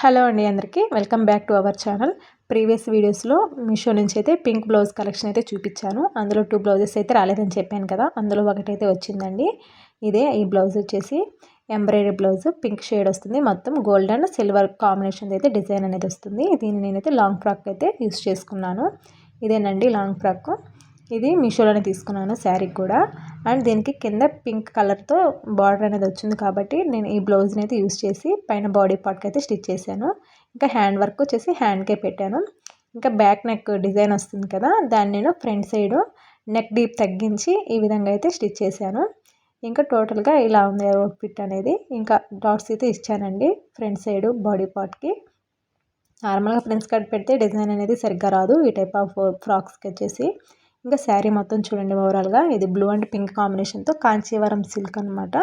Hello అండి అందరికీ. Welcome back to our channel. Previous వీడియోస్లో మీషో నుంచి అయితే పింక్ బ్లౌజ్ కలెక్షన్ అయితే చూపించాను. అందులో టూ బ్లౌజెస్ అయితే రాలేదని చెప్పాను కదా అందులో ఒకటైతే వచ్చిందండి. ఇదే ఈ బ్లౌజ్ వచ్చేసి ఎంబ్రాయిడరీ బ్లౌజ్. పింక్ షేడ్ వస్తుంది. మొత్తం గోల్డ్ అండ్ సిల్వర్ కాంబినేషన్ అయితే డిజైన్ అనేది వస్తుంది. దీన్ని నేనైతే లాంగ్ ఫ్రాక్ అయితే యూస్ చేసుకున్నాను. ఇదేనండి లాంగ్ ఫ్రాక్. ఇది మీషోలోనే తీసుకున్నాను శారీ కూడా. అండ్ దీనికి కింద పింక్ కలర్తో బార్డర్ అనేది వచ్చింది కాబట్టి నేను ఈ బ్లౌజ్ని అయితే యూస్ చేసి పైన బాడీ పార్ట్కి అయితే స్టిచ్ చేశాను. ఇంకా హ్యాండ్ వర్క్ వచ్చేసి హ్యాండ్కే పెట్టాను. ఇంకా బ్యాక్ నెక్ డిజైన్ వస్తుంది కదా దాన్ని నేను ఫ్రంట్ సైడ్ నెక్ డీప్ తగ్గించి ఈ విధంగా అయితే స్టిచ్ చేశాను. ఇంకా టోటల్గా ఇలా ఉంది ఫిట్ అనేది. ఇంకా డాట్స్ అయితే ఇచ్చానండి ఫ్రంట్ సైడ్ బాడీ పార్ట్కి. నార్మల్గా ఫ్రెండ్స్ కట్ పెడితే డిజైన్ అనేది సరిగ్గా రాదు. ఈ టైప్ ఆఫ్ ఫ్రాక్స్కి వచ్చేసి ఇంకా శారీ మొత్తం చూడండి ఓవరాల్గా. ఇది బ్లూ అండ్ పింక్ కాంబినేషన్తో కాంచీవరం సిల్క్ అనమాట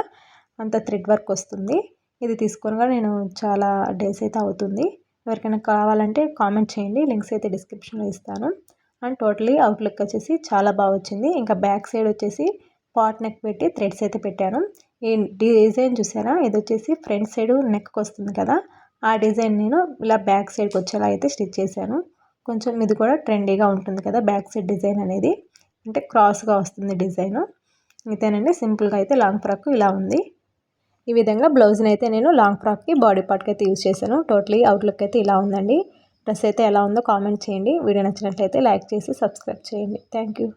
అంత థ్రెడ్ వర్క్ వస్తుంది. ఇది తీసుకొని నేను చాలా డేస్ అయితే అవుతుంది. ఎవరికైనా కావాలంటే కామెంట్ చేయండి. లింక్స్ అయితే డిస్క్రిప్షన్లో ఇస్తాను. అండ్ టోటలీ అవుట్లుక్ వచ్చేసి చాలా బాగా వచ్చింది. ఇంకా బ్యాక్ సైడ్ వచ్చేసి పాట్ నెక్ పెట్టి థ్రెడ్స్ అయితే పెట్టాను. ఈ డిజైన్ చూసారా? ఇది వచ్చేసి ఫ్రంట్ సైడ్ నెక్కి వస్తుంది కదా. ఆ డిజైన్ నేను ఇలా బ్యాక్ సైడ్కి వచ్చేలా అయితే స్టిచ్ చేశాను. కొంచెం ఇది కూడా ట్రెండీగా ఉంటుంది కదా బ్యాక్ సైడ్ డిజైన్ అనేది. అంటే క్రాస్గా వస్తుంది డిజైన్. ఇదేనండి సింపుల్గా అయితే లాంగ్ ఫ్రాక్ ఇలా ఉంది. ఈ విధంగా బ్లౌజ్ని అయితే నేను లాంగ్ ఫ్రాక్కి బాడీ పార్ట్కి అయితే యూజ్ చేశాను. టోటలీ అవుట్లుక్ అయితే ఇలా ఉందండి. డ్రెస్ అయితే ఎలా ఉందో కామెంట్ చేయండి. వీడియో నచ్చినట్లయితే లైక్ చేసి సబ్స్క్రైబ్ చేయండి. Thank you.